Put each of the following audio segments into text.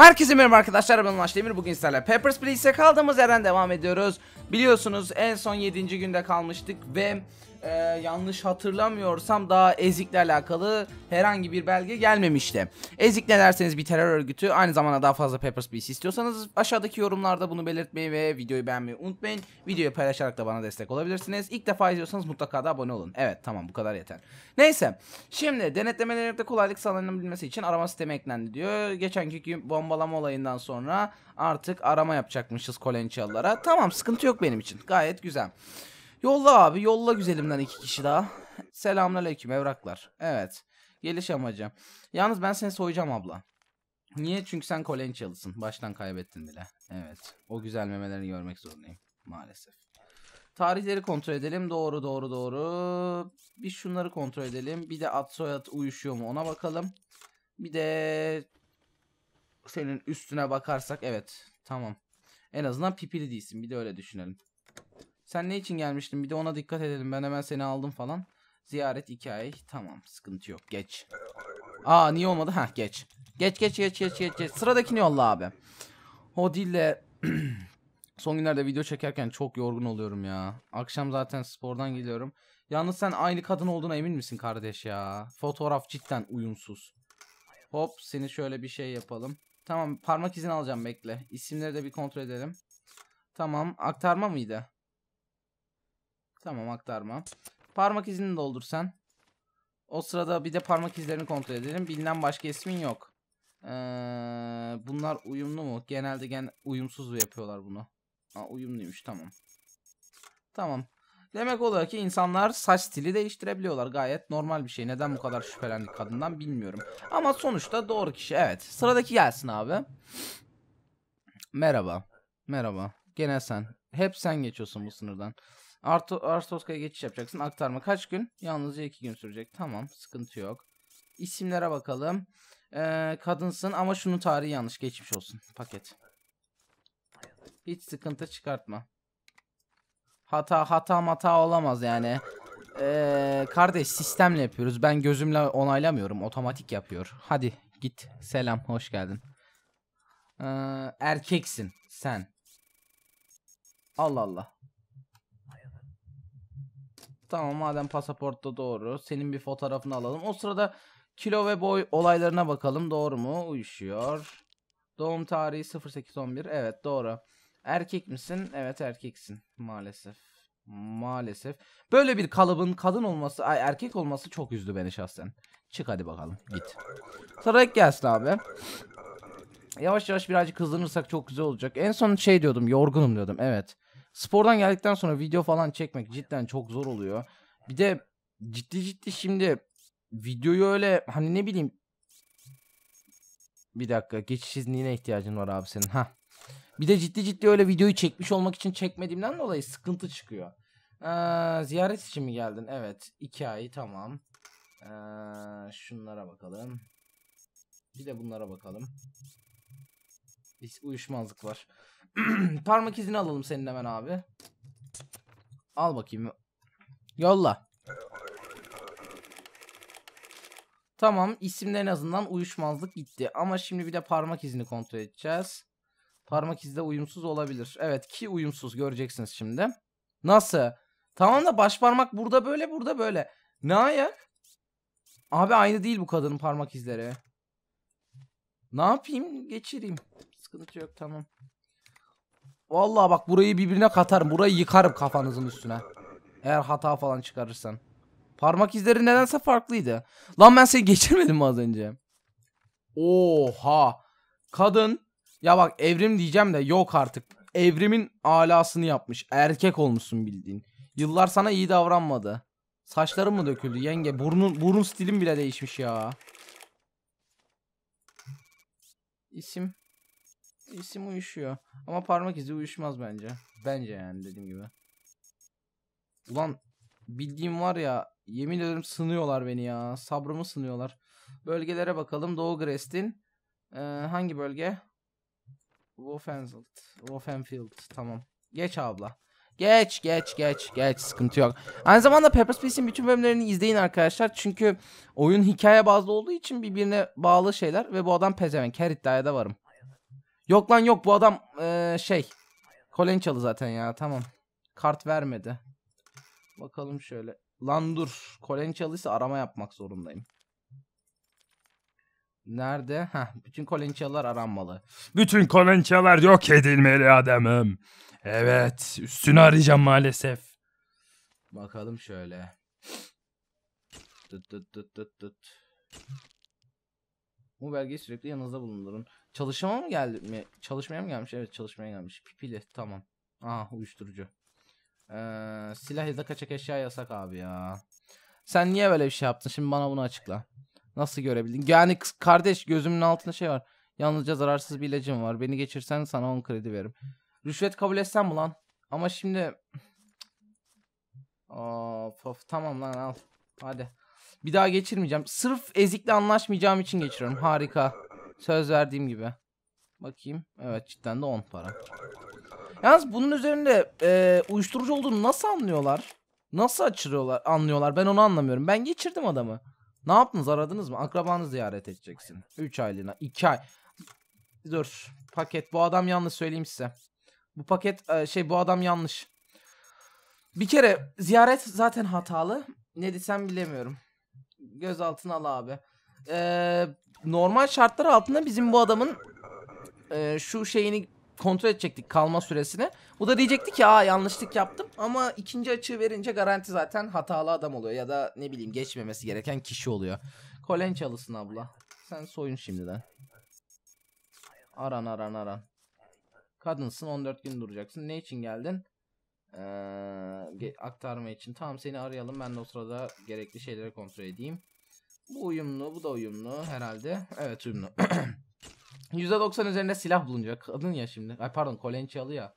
Herkese merhaba arkadaşlar ben Ulaş Demir bugün sizlerle Papers, Please'e kaldığımız yerden devam ediyoruz Biliyorsunuz en son 7. günde kalmıştık ve e, yanlış hatırlamıyorsam daha Ezik'le alakalı herhangi bir belge gelmemişti. Ezik ne derseniz bir terör örgütü aynı zamanda daha fazla Papers, Please istiyorsanız aşağıdaki yorumlarda bunu belirtmeyi ve videoyu beğenmeyi unutmayın. Videoyu paylaşarak da bana destek olabilirsiniz. İlk defa izliyorsanız mutlaka da abone olun. Evet tamam bu kadar yeter. Neyse şimdi denetlemelerde kolaylık sağlanabilmesi için arama sistemi eklendi diyor. Geçenki bombalama olayından sonra artık arama yapacakmışız Kolençyalılara Tamam sıkıntı yok benim için. Gayet güzel Yolla abi yolla güzelimden iki kişi daha Selamünaleyküm evraklar Evet geliş amacı Yalnız ben seni soyacağım abla Niye? Çünkü sen Kolençyalısın Baştan kaybettin bile Evet o güzel memelerini görmek zorundayım Maalesef Tarihleri kontrol edelim. Doğru doğru doğru. Bir şunları kontrol edelim. Bir de ad soyad uyuşuyor mu ona bakalım. Bir de senin üstüne bakarsak evet tamam. En azından pipili değilsin. Bir de öyle düşünelim. Sen ne için gelmiştin? Bir de ona dikkat edelim. Ben hemen seni aldım falan. Ziyaret 2 ay. Tamam sıkıntı yok. Geç. Aa niye olmadı? Ha geç. Geç geç geç geç geç. geç. Sıradakini yolla abi. O dille Son günlerde video çekerken çok yorgun oluyorum ya. Akşam zaten spordan geliyorum. Yalnız sen aynı kadın olduğuna emin misin kardeş ya? Fotoğraf cidden uyumsuz. Hop seni şöyle bir şey yapalım. Tamam parmak izini alacağım bekle. İsimleri de bir kontrol edelim. Tamam aktarma mıydı? Tamam aktarma. Parmak izini doldur sen. O sırada bir de parmak izlerini kontrol edelim. Bilinen başka ismin yok. Ee, bunlar uyumlu mu? Genelde gen uyumsuz yapıyorlar bunu. Aa, uyumluymuş tamam. Tamam. Demek oluyor ki insanlar saç stili değiştirebiliyorlar. Gayet normal bir şey. Neden bu kadar şüphelendik kadından bilmiyorum. Ama sonuçta doğru kişi. Evet. Sıradaki gelsin abi. Merhaba. Merhaba. Gene sen. Hep sen geçiyorsun bu sınırdan. Arto Artoska'ya geçiş yapacaksın. Aktarma kaç gün? Yalnızca iki gün sürecek. Tamam. Sıkıntı yok. İsimlere bakalım. Ee, kadınsın ama şunun tarihi yanlış. Geçmiş olsun. Paket. Hiç sıkıntı çıkartma. Hata hata mata olamaz yani. Ee, kardeş sistemle yapıyoruz. Ben gözümle onaylamıyorum. Otomatik yapıyor. Hadi git. Selam. Hoş geldin. Ee, erkeksin sen. Allah Allah. Tamam madem pasaportta doğru. Senin bir fotoğrafını alalım. O sırada kilo ve boy olaylarına bakalım. Doğru mu? Uyuşuyor. Doğum tarihi 0811. Evet doğru. Erkek misin? Evet erkeksin. Maalesef. Maalesef. Böyle bir kalıbın kadın olması, ay erkek olması çok üzdü beni şahsen. Çık hadi bakalım. Git. Sıradaki gelsin abi. Yavaş yavaş birazcık hızlanırsak çok güzel olacak. En son şey diyordum, yorgunum diyordum. Evet. Spordan geldikten sonra video falan çekmek cidden çok zor oluyor. Bir de ciddi ciddi şimdi videoyu öyle hani ne bileyim bir dakika geçiş iznine ihtiyacın var abi senin. Ha. Bir de ciddi ciddi öyle videoyu çekmiş olmak için çekmediğimden dolayı sıkıntı çıkıyor. Ee, ziyaret için mi geldin? Evet. iki ay tamam. Ee, şunlara bakalım. Bir de bunlara bakalım. Bir uyuşmazlık var. Parmak izini alalım senin hemen abi. Al bakayım. Yolla. Tamam isimde en azından uyuşmazlık gitti. Ama şimdi bir de parmak izini kontrol edeceğiz. Parmak izi de uyumsuz olabilir. Evet ki uyumsuz göreceksiniz şimdi. Nasıl? Tamam da baş parmak burada böyle burada böyle. Ne ayak? Abi aynı değil bu kadının parmak izleri. Ne yapayım? Geçireyim. Sıkıntı yok tamam. Vallahi bak burayı birbirine katarım. Burayı yıkarım kafanızın üstüne. Eğer hata falan çıkarırsan. Parmak izleri nedense farklıydı. Lan ben seni geçirmedim mi az önce? Oha. Kadın ya bak evrim diyeceğim de yok artık. Evrimin alasını yapmış. Erkek olmuşsun bildiğin. Yıllar sana iyi davranmadı. Saçların mı döküldü yenge? Burnun, burun stilin bile değişmiş ya. İsim. İsim uyuşuyor. Ama parmak izi uyuşmaz bence. Bence yani dediğim gibi. Ulan bildiğim var ya yemin ederim sınıyorlar beni ya. Sabrımı sınıyorlar. Bölgelere bakalım. Doğu Grestin. Ee, hangi bölge? Wolfenfield. Wolfenfield. Tamam. Geç abla. Geç geç geç geç sıkıntı yok. Aynı zamanda Papers, Please'in bütün bölümlerini izleyin arkadaşlar. Çünkü oyun hikaye bazlı olduğu için birbirine bağlı şeyler ve bu adam pezevenk. Her iddiaya da varım. Yok lan yok bu adam eee, şey. Kolençalı zaten ya tamam. Kart vermedi. Bakalım şöyle. Lan dur. Kolençalıysa arama yapmak zorundayım. Nerede? Heh, bütün kolençalılar aranmalı. Bütün kolonçalar yok edilmeli adamım. Evet, üstünü arayacağım maalesef. Bakalım şöyle. Tıt tıt tıt tıt tıt. Bu belgeyi sürekli yanınızda bulundurun. Çalışmaya mı geldi mi? Çalışmaya mı gelmiş? Evet çalışmaya gelmiş. Pipili tamam. Aa uyuşturucu. Ee, silah ya da kaçak eşya yasak abi ya. Sen niye böyle bir şey yaptın? Şimdi bana bunu açıkla. Nasıl görebildin? Yani kardeş gözümün altında şey var. Yalnızca zararsız bir ilacım var. Beni geçirsen sana 10 kredi veririm. Rüşvet kabul etsem mi lan? Ama şimdi Of of tamam lan al. Hadi. Bir daha geçirmeyeceğim. Sırf ezikle anlaşmayacağım için geçiriyorum. Harika. Söz verdiğim gibi. Bakayım. Evet cidden de 10 para. Yalnız bunun üzerinde e, uyuşturucu olduğunu nasıl anlıyorlar? Nasıl açırıyorlar, anlıyorlar? Ben onu anlamıyorum. Ben geçirdim adamı. Ne yaptınız? Aradınız mı? Akrabanı ziyaret edeceksin. 3 aylığına. 2 ay. Dur. Paket. Bu adam yanlış söyleyeyim size. Bu paket e, şey bu adam yanlış. Bir kere ziyaret zaten hatalı. Ne desem bilemiyorum. Gözaltına al abi. Ee, normal şartlar altında bizim bu adamın e, şu şeyini kontrol edecektik kalma süresini. Bu da diyecekti ki aa yanlışlık yaptım ama ikinci açığı verince garanti zaten hatalı adam oluyor ya da ne bileyim geçmemesi gereken kişi oluyor. Kolen çalısın abla. Sen soyun şimdiden. Aran aran aran. Kadınsın 14 gün duracaksın. Ne için geldin? Ee, aktarma için. Tamam seni arayalım. Ben de o sırada gerekli şeyleri kontrol edeyim. Bu uyumlu, bu da uyumlu herhalde. Evet uyumlu. %90 üzerinde silah bulunacak. Kadın ya şimdi. Ay pardon kolençalı ya.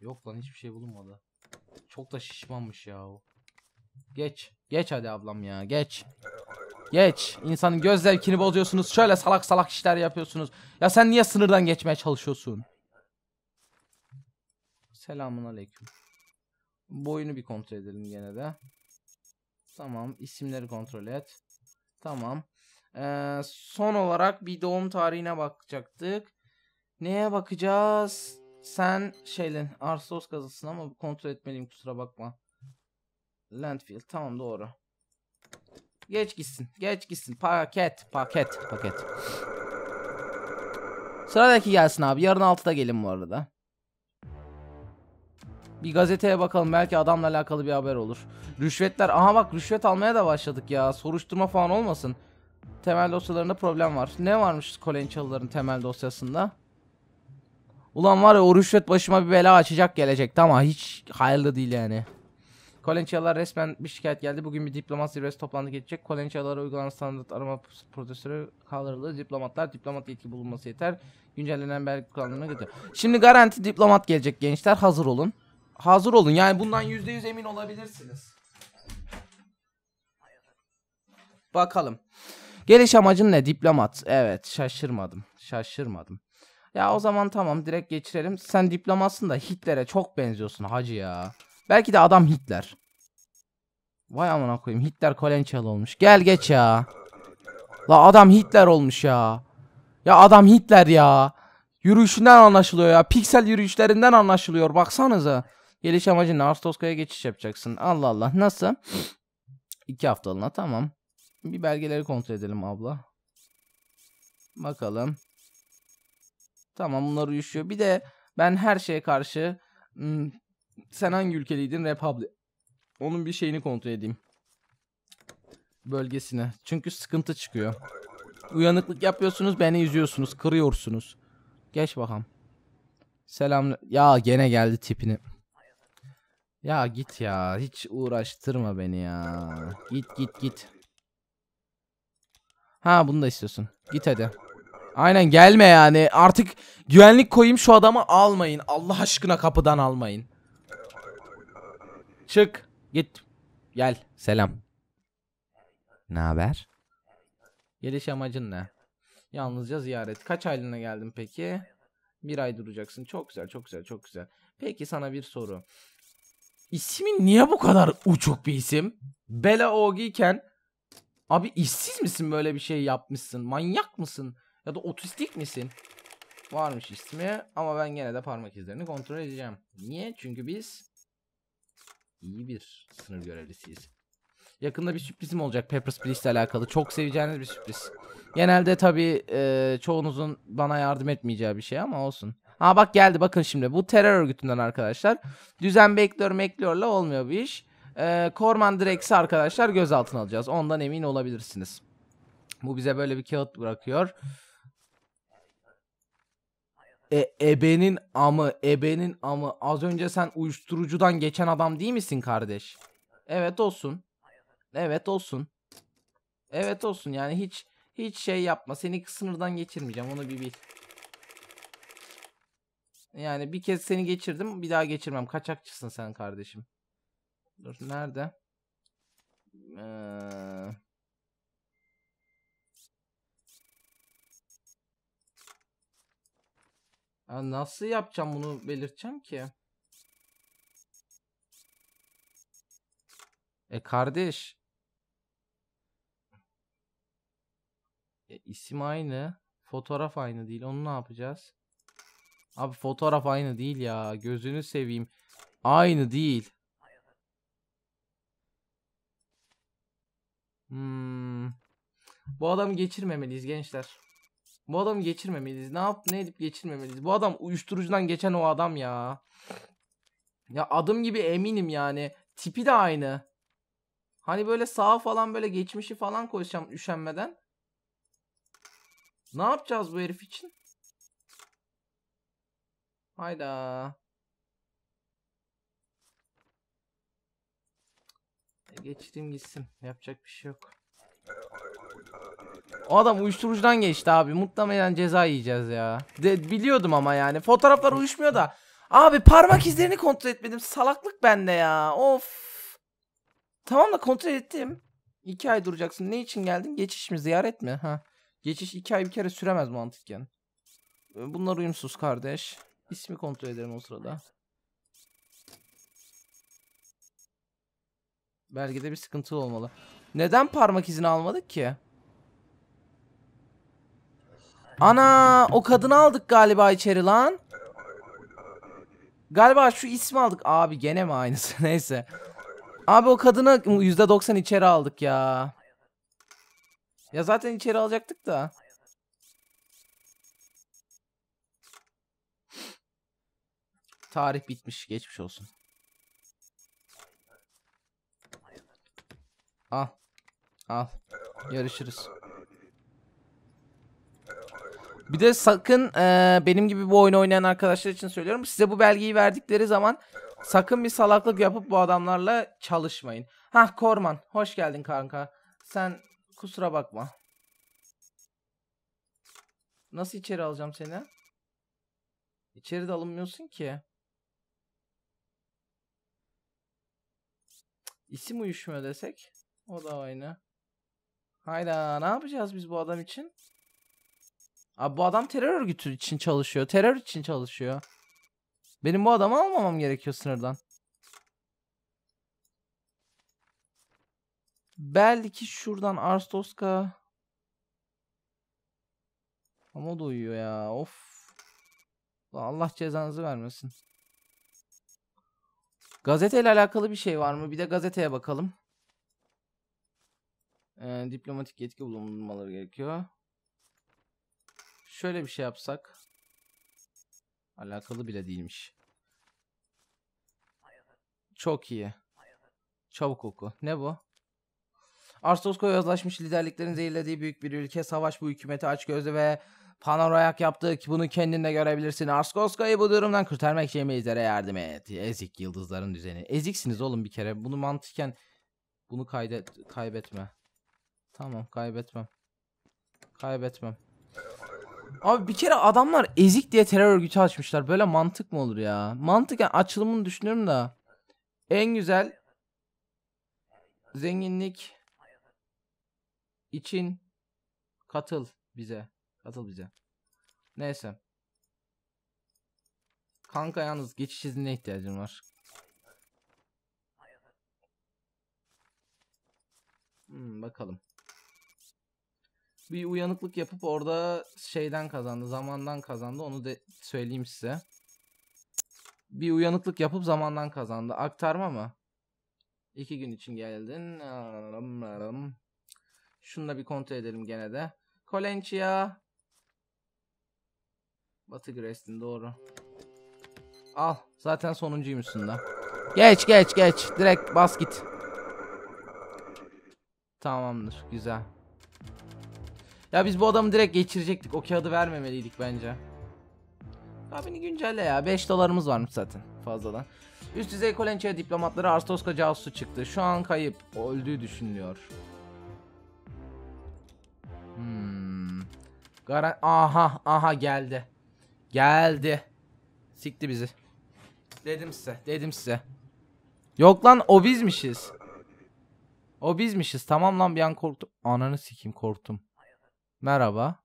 Yok lan hiçbir şey bulunmadı. Çok da şişmanmış ya o. Geç. Geç hadi ablam ya. Geç. Geç. İnsanın göz zevkini bozuyorsunuz. Şöyle salak salak işler yapıyorsunuz. Ya sen niye sınırdan geçmeye çalışıyorsun? Selamun aleyküm. Boyunu bir kontrol edelim gene de. Tamam. isimleri kontrol et. Tamam. Ee, son olarak bir doğum tarihine bakacaktık. Neye bakacağız? Sen şeylen Arsos kazısın ama kontrol etmeliyim kusura bakma. Landfill tamam doğru. Geç gitsin. Geç gitsin. Paket. Paket. Paket. Sıradaki gelsin abi. Yarın 6'da gelin bu arada. Bir gazeteye bakalım. Belki adamla alakalı bir haber olur. Rüşvetler. Aha bak rüşvet almaya da başladık ya. Soruşturma falan olmasın. Temel dosyalarında problem var. Ne varmış Kolençalıların temel dosyasında? Ulan var ya o rüşvet başıma bir bela açacak gelecekti ama hiç hayırlı değil yani. Kolençalılar resmen bir şikayet geldi. Bugün bir diplomat zirvesi toplantı geçecek. Kolençalılara uygulanan standart arama prosedürü kaldırıldı. Diplomatlar diplomat yetki bulunması yeter. Güncellenen belge kurallarına götür. Şimdi garanti diplomat gelecek gençler. Hazır olun. Hazır olun. Yani bundan %100 emin olabilirsiniz. Bakalım. Geliş amacın ne? Diplomat. Evet şaşırmadım. Şaşırmadım. Ya o zaman tamam direkt geçirelim. Sen diplomatsın da Hitler'e çok benziyorsun hacı ya. Belki de adam Hitler. Vay amına koyayım. Hitler Kolençalı olmuş. Gel geç ya. La adam Hitler olmuş ya. Ya adam Hitler ya. Yürüyüşünden anlaşılıyor ya. Piksel yürüyüşlerinden anlaşılıyor. Baksanıza. Geliş amacın ne? Ağustos'kaya geçiş yapacaksın. Allah Allah. Nasıl? İki haftalığına tamam. Bir belgeleri kontrol edelim abla. Bakalım. Tamam bunlar uyuşuyor. Bir de ben her şeye karşı hmm, sen hangi ülkeliydin? Republic. Onun bir şeyini kontrol edeyim. Bölgesine. Çünkü sıkıntı çıkıyor. Uyanıklık yapıyorsunuz, beni üzüyorsunuz, kırıyorsunuz. Geç bakalım. Selam. Ya gene geldi tipini. Ya git ya. Hiç uğraştırma beni ya. Git git git. Ha bunu da istiyorsun. Git hadi. Aynen gelme yani. Artık güvenlik koyayım şu adamı almayın. Allah aşkına kapıdan almayın. Çık. Git. Gel. Selam. Ne haber? Geliş amacın ne? Yalnızca ziyaret. Kaç aylığına geldin peki? Bir ay duracaksın. Çok güzel, çok güzel, çok güzel. Peki sana bir soru. İsmin niye bu kadar uçuk bir isim? Bela Ogi iken Abi işsiz misin böyle bir şey yapmışsın? Manyak mısın? Ya da otistik misin? Varmış ismi ama ben gene de parmak izlerini kontrol edeceğim. Niye? Çünkü biz iyi bir sınır görevlisiyiz. Yakında bir sürprizim olacak Papers, Please ile alakalı. Çok seveceğiniz bir sürpriz. Genelde tabii e, çoğunuzun bana yardım etmeyeceği bir şey ama olsun. Ha bak geldi bakın şimdi. Bu terör örgütünden arkadaşlar. Düzen bekliyor mekliyorla olmuyor bu iş. E, Korman Drex'i arkadaşlar gözaltına alacağız. Ondan emin olabilirsiniz. Bu bize böyle bir kağıt bırakıyor. E, ebenin amı, ebenin amı. Az önce sen uyuşturucudan geçen adam değil misin kardeş? Evet olsun. Evet olsun. Evet olsun yani hiç hiç şey yapma. Seni sınırdan geçirmeyeceğim onu bir bil. Yani bir kez seni geçirdim bir daha geçirmem. Kaçakçısın sen kardeşim. Dur nerede? Ee... Ya nasıl yapacağım bunu belirteceğim ki? E kardeş. E, isim aynı. Fotoğraf aynı değil. Onu ne yapacağız? Abi fotoğraf aynı değil ya. Gözünü seveyim. Aynı değil. Hmm. Bu adamı geçirmemeliyiz gençler. Bu adamı geçirmemeliyiz. Ne yap ne edip geçirmemeliyiz. Bu adam uyuşturucudan geçen o adam ya. Ya adım gibi eminim yani. Tipi de aynı. Hani böyle sağa falan böyle geçmişi falan koysam üşenmeden. Ne yapacağız bu herif için? Hayda. E, Geçtim gitsin. Yapacak bir şey yok. O adam uyuşturucudan geçti abi. Muhtemelen ceza yiyeceğiz ya. De, biliyordum ama yani. Fotoğraflar uyuşmuyor da. Abi parmak izlerini kontrol etmedim. Salaklık bende ya. Of. Tamam da kontrol ettim. İki ay duracaksın. Ne için geldin? Geçiş mi? Ziyaret mi? Ha. Geçiş iki ay bir kere süremez mantıken. Bunlar uyumsuz kardeş. İsmi kontrol ederim o sırada. Belgede bir sıkıntı olmalı. Neden parmak izini almadık ki? Ana o kadını aldık galiba içeri lan. Galiba şu ismi aldık. Abi gene mi aynısı? Neyse. Abi o kadını %90 içeri aldık ya. Ya zaten içeri alacaktık da. Tarih bitmiş. Geçmiş olsun. Al. Al. Görüşürüz. Bir de sakın eee, benim gibi bu oyunu oynayan arkadaşlar için söylüyorum. Size bu belgeyi verdikleri zaman sakın bir salaklık yapıp bu adamlarla çalışmayın. Hah Korman hoş geldin kanka. Sen kusura bakma. Nasıl içeri alacağım seni? İçeri de alınmıyorsun ki. İsim uyuşmuyor desek. O da aynı. Hayda ne yapacağız biz bu adam için? Abi bu adam terör örgütü için çalışıyor. Terör için çalışıyor. Benim bu adamı almamam gerekiyor sınırdan. Belki şuradan Arstoska. Ama o da uyuyor ya. Of. Allah cezanızı vermesin. Gazeteyle alakalı bir şey var mı? Bir de gazeteye bakalım. Ee, diplomatik yetki bulunmaları gerekiyor. Şöyle bir şey yapsak. Alakalı bile değilmiş. Çok iyi. Çabuk oku. Ne bu? Arstosko yazlaşmış liderliklerin zehirlediği büyük bir ülke. Savaş bu hükümeti aç gözlü ve panorayak yaptı ki bunu kendinde görebilirsin. Arstosko'yu bu durumdan kurtarmak için bizlere yardım et. Ezik yıldızların düzeni. Eziksiniz oğlum bir kere. Bunu mantıken bunu kaydet kaybetme. Tamam kaybetmem. Kaybetmem. Abi bir kere adamlar ezik diye terör örgütü açmışlar. Böyle mantık mı olur ya? Mantıken açılımını düşünüyorum da. En güzel zenginlik için katıl bize. Katıl bize. Neyse. Kanka yalnız geçiş iznine ihtiyacım var. Hmm, bakalım. bir uyanıklık yapıp orada şeyden kazandı, zamandan kazandı. Onu da söyleyeyim size. Bir uyanıklık yapıp zamandan kazandı. Aktarma mı? İki gün için geldin. Şunu da bir kontrol edelim gene de. Kolençia. Batı Grestin doğru. Al. Zaten sonuncuymuşsun da. Geç geç geç. Direkt bas git. Tamamdır. Güzel. Ya biz bu adamı direkt geçirecektik. O kağıdı vermemeliydik bence. Abini güncelle ya. 5 dolarımız varmış zaten fazladan. Üst düzey Kolençia diplomatları Arstoska casusu çıktı. Şu an kayıp. Öldüğü düşünülüyor. Hmm. Garan aha aha geldi. Geldi. Sikti bizi. Dedim size. Dedim size. Yok lan o bizmişiz. O bizmişiz. Tamam lan bir an korktum. Ananı sikeyim korktum. Merhaba.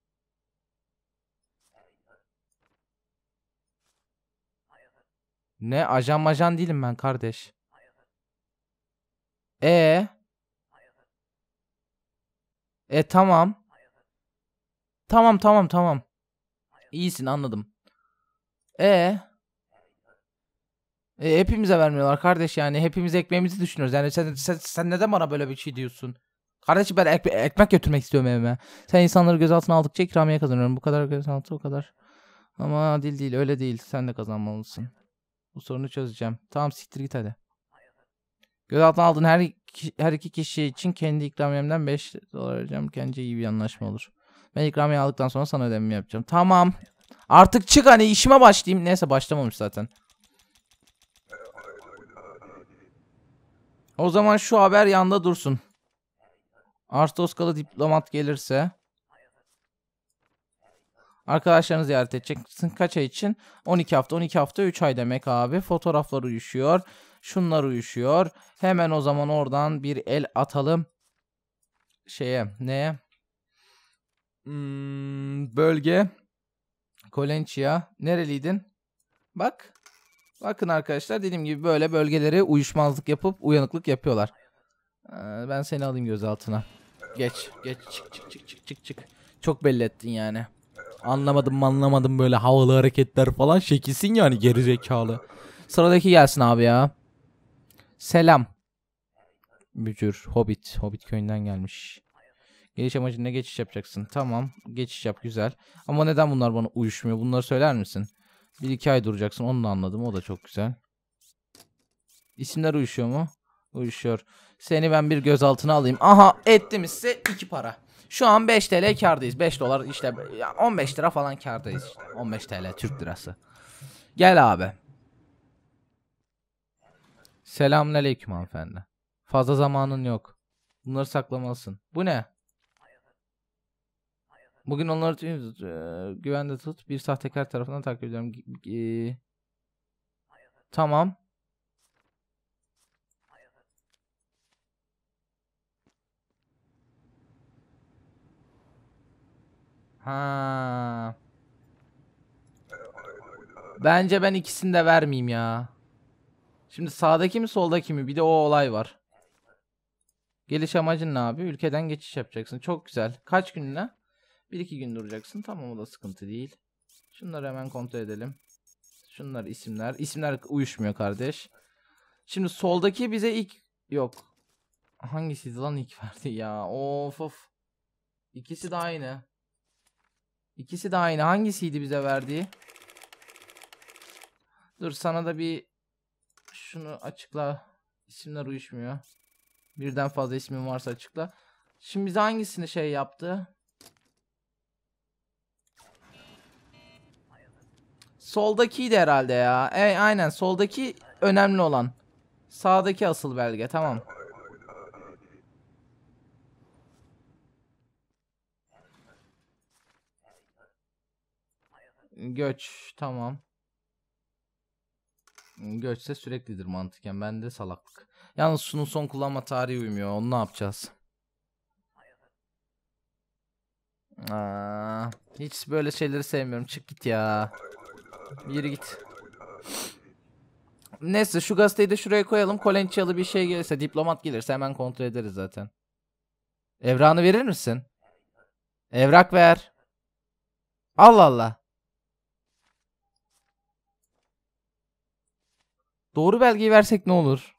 Ne ajan majan değilim ben kardeş. E E tamam. Tamam tamam tamam. İyisin anladım. E e, hepimize vermiyorlar kardeş yani hepimiz ekmeğimizi düşünüyoruz. Yani sen, sen, sen neden bana böyle bir şey diyorsun? Kardeşim ben ek- ekmek götürmek istiyorum evime. Sen insanları gözaltına aldıkça ikramiye kazanıyorum. Bu kadar gözaltı o kadar. Ama değil değil öyle değil. Sen de kazanmalısın. Bu sorunu çözeceğim. Tamam siktir git hadi. Gözaltına aldığın her her iki kişi için kendi ikramiyemden 5 dolar vereceğim. Bence iyi bir anlaşma olur. Ben ikramiye aldıktan sonra sana ödememi yapacağım. Tamam. Artık çık hani işime başlayayım. Neyse başlamamış zaten. O zaman şu haber yanda dursun. Arstoskalı diplomat gelirse Arkadaşlarını ziyaret edeceksin. Kaç ay için? 12 hafta. 12 hafta 3 ay demek abi. Fotoğraflar uyuşuyor. Şunlar uyuşuyor. Hemen o zaman oradan bir el atalım. Şeye neye? Hmm, bölge. Kolençia. Nereliydin? Bak. Bakın arkadaşlar dediğim gibi böyle bölgeleri uyuşmazlık yapıp uyanıklık yapıyorlar. Ee, ben seni alayım gözaltına. Geç. Geç. Çık çık çık çık çık çık. Çok belli ettin yani. Anlamadım anlamadım böyle havalı hareketler falan şekilsin yani geri zekalı. Sıradaki gelsin abi ya. Selam. Bücür, Hobbit. Hobbit köyünden gelmiş. Geliş amacına geçiş yapacaksın. Tamam. Geçiş yap güzel. Ama neden bunlar bana uyuşmuyor? Bunları söyler misin? Bir iki ay duracaksın. Onu da anladım. O da çok güzel. İsimler uyuşuyor mu? Uyuşuyor. Seni ben bir gözaltına alayım. Aha ettim size iki para. Şu an 5 TL kardayız. 5 dolar işte ya 15 lira falan kardayız. Işte. 15 TL Türk lirası. Gel abi. Selamünaleyküm hanımefendi. Fazla zamanın yok. Bunları saklamalısın. Bu ne? Bugün onları e, güvende tut. Bir sahtekar tarafından takip ediyorum. E, tamam. Ha. Bence ben ikisini de vermeyeyim ya. Şimdi sağdaki mi soldaki mi? Bir de o olay var. Geliş amacın ne abi? Ülkeden geçiş yapacaksın. Çok güzel. Kaç gününe? Bir iki gün duracaksın. Tamam o da sıkıntı değil. Şunları hemen kontrol edelim. Şunlar isimler. İsimler uyuşmuyor kardeş. Şimdi soldaki bize ilk... Yok. Hangisiydi lan ilk verdi ya? Of of. İkisi de aynı. İkisi de aynı. Hangisiydi bize verdiği? Dur sana da bir şunu açıkla. İsimler uyuşmuyor. Birden fazla ismin varsa açıkla. Şimdi bize hangisini şey yaptı? Soldakiydi herhalde ya. E, aynen soldaki önemli olan. Sağdaki asıl belge tamam. Göç tamam. Göçse süreklidir mantıken. Bende salaklık. Yalnız şunun son kullanma tarihi uymuyor. Onu ne yapacağız? Aa, hiç böyle şeyleri sevmiyorum. Çık git ya. Yürü git. Neyse şu gazeteyi de şuraya koyalım. Kolençyalı bir şey gelirse, diplomat gelirse hemen kontrol ederiz zaten. Evranı verir misin? Evrak ver. Allah Allah. Doğru belgeyi versek ne olur?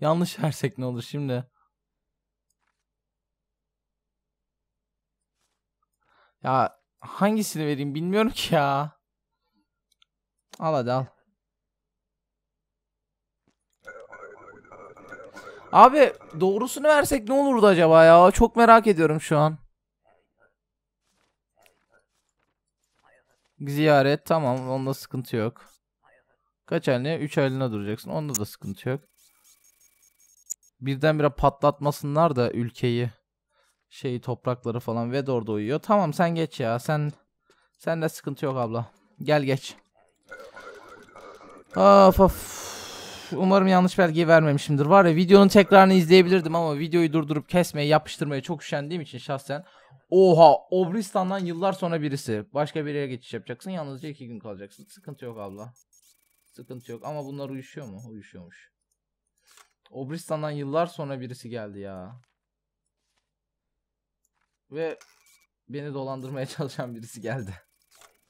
Yanlış versek ne olur şimdi? Ya hangisini vereyim bilmiyorum ki ya. Al hadi al. Abi doğrusunu versek ne olurdu acaba ya? Çok merak ediyorum şu an. Ziyaret tamam onda sıkıntı yok. Kaç haline? 3 haline duracaksın. Onda da sıkıntı yok. Birdenbire patlatmasınlar da ülkeyi. Şeyi toprakları falan ve orada uyuyor. Tamam sen geç ya. Sen sen de sıkıntı yok abla. Gel geç. Of of. Umarım yanlış belgeyi vermemişimdir. Var ya videonun tekrarını izleyebilirdim ama videoyu durdurup kesmeye yapıştırmaya çok üşendiğim için şahsen. Oha Obristan'dan yıllar sonra birisi. Başka bir yere geçiş yapacaksın. Yalnızca iki gün kalacaksın. Sıkıntı yok abla. Sıkıntı yok ama bunlar uyuşuyor mu? Uyuşuyormuş. Obristan'dan yıllar sonra birisi geldi ya. Ve beni dolandırmaya çalışan birisi geldi.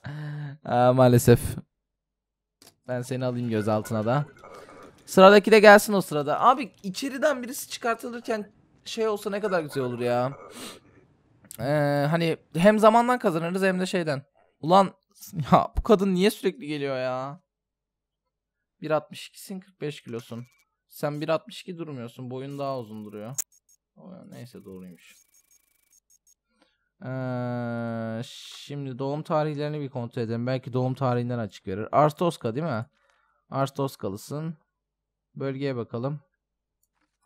Aa, maalesef. Ben seni alayım gözaltına da. Sıradaki de gelsin o sırada. Abi içeriden birisi çıkartılırken şey olsa ne kadar güzel olur ya. Ee, hani hem zamandan kazanırız hem de şeyden. Ulan ya bu kadın niye sürekli geliyor ya? 1.62'sin 45 kilosun. Sen 1.62 durmuyorsun. Boyun daha uzun duruyor. Neyse doğruymuş. Şimdi doğum tarihlerini bir kontrol edelim. Belki doğum tarihinden açık verir. Arstoska değil mi? Arstoskalısın. Bölgeye bakalım.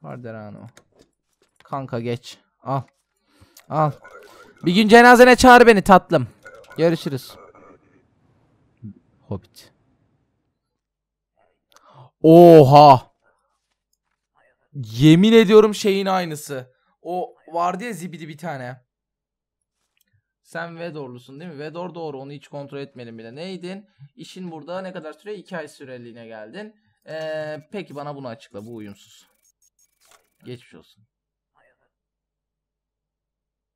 Varderano. Kanka geç. Al. Al. Bir gün cenazene çağır beni tatlım. Görüşürüz. Hobbit. Oha. Yemin ediyorum şeyin aynısı. O vardı ya zibidi bir tane. Sen Vedor'lusun değil mi? Vedor doğru onu hiç kontrol etmedim bile. Neydin? İşin burada ne kadar süre? 2 ay süreliğine geldin. Ee, peki bana bunu açıkla. Bu uyumsuz. Geçmiş olsun.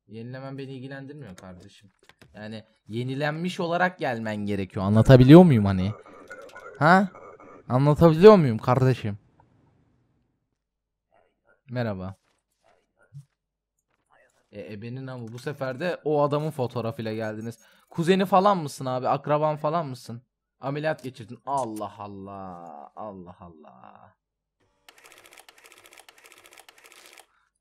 Yenilemen beni ilgilendirmiyor kardeşim. Yani yenilenmiş olarak gelmen gerekiyor. Anlatabiliyor muyum hani? Ha? Anlatabiliyor muyum kardeşim? Merhaba. E, ebenin ama bu sefer de o adamın fotoğrafıyla geldiniz. Kuzeni falan mısın abi? Akraban falan mısın? Ameliyat geçirdin. Allah Allah. Allah Allah.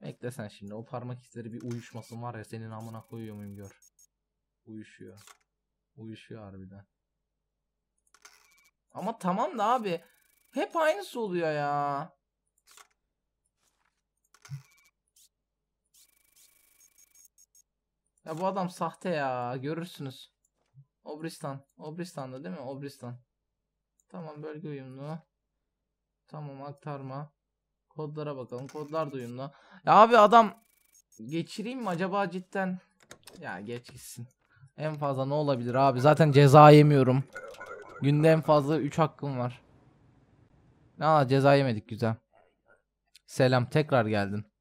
Bekle sen şimdi. O parmak izleri bir uyuşmasın var ya senin amına koyuyor muyum gör. Uyuşuyor. Uyuşuyor harbiden. Ama tamam da abi. Hep aynısı oluyor ya. Ya bu adam sahte ya. Görürsünüz. Obristan. Obristan'da değil mi? Obristan. Tamam bölge uyumlu. Tamam aktarma. Kodlara bakalım. Kodlar da uyumlu. Ya abi adam geçireyim mi acaba cidden? Ya geç gitsin. En fazla ne olabilir abi? Zaten ceza yemiyorum. Günde en fazla 3 hakkım var. Aa ceza yemedik güzel. Selam tekrar geldin.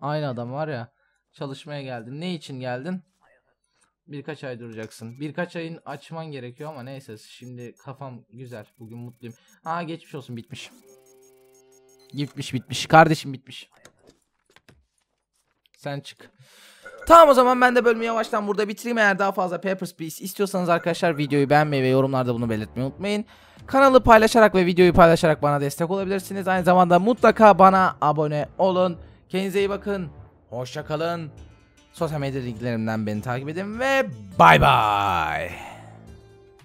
Aynı adam var ya. Çalışmaya geldin. Ne için geldin? Birkaç ay duracaksın. Birkaç ayın açman gerekiyor ama neyse şimdi kafam güzel. Bugün mutluyum. Aa geçmiş olsun bitmiş. Bitmiş bitmiş. Kardeşim bitmiş. Sen çık. Tamam o zaman ben de bölümü yavaştan burada bitireyim. Eğer daha fazla Papers, Please istiyorsanız arkadaşlar videoyu beğenmeyi ve yorumlarda bunu belirtmeyi unutmayın. Kanalı paylaşarak ve videoyu paylaşarak bana destek olabilirsiniz. Aynı zamanda mutlaka bana abone olun. Kendinize iyi bakın. Hoşça kalın. Sosyal medya linklerimden beni takip edin ve bay bay.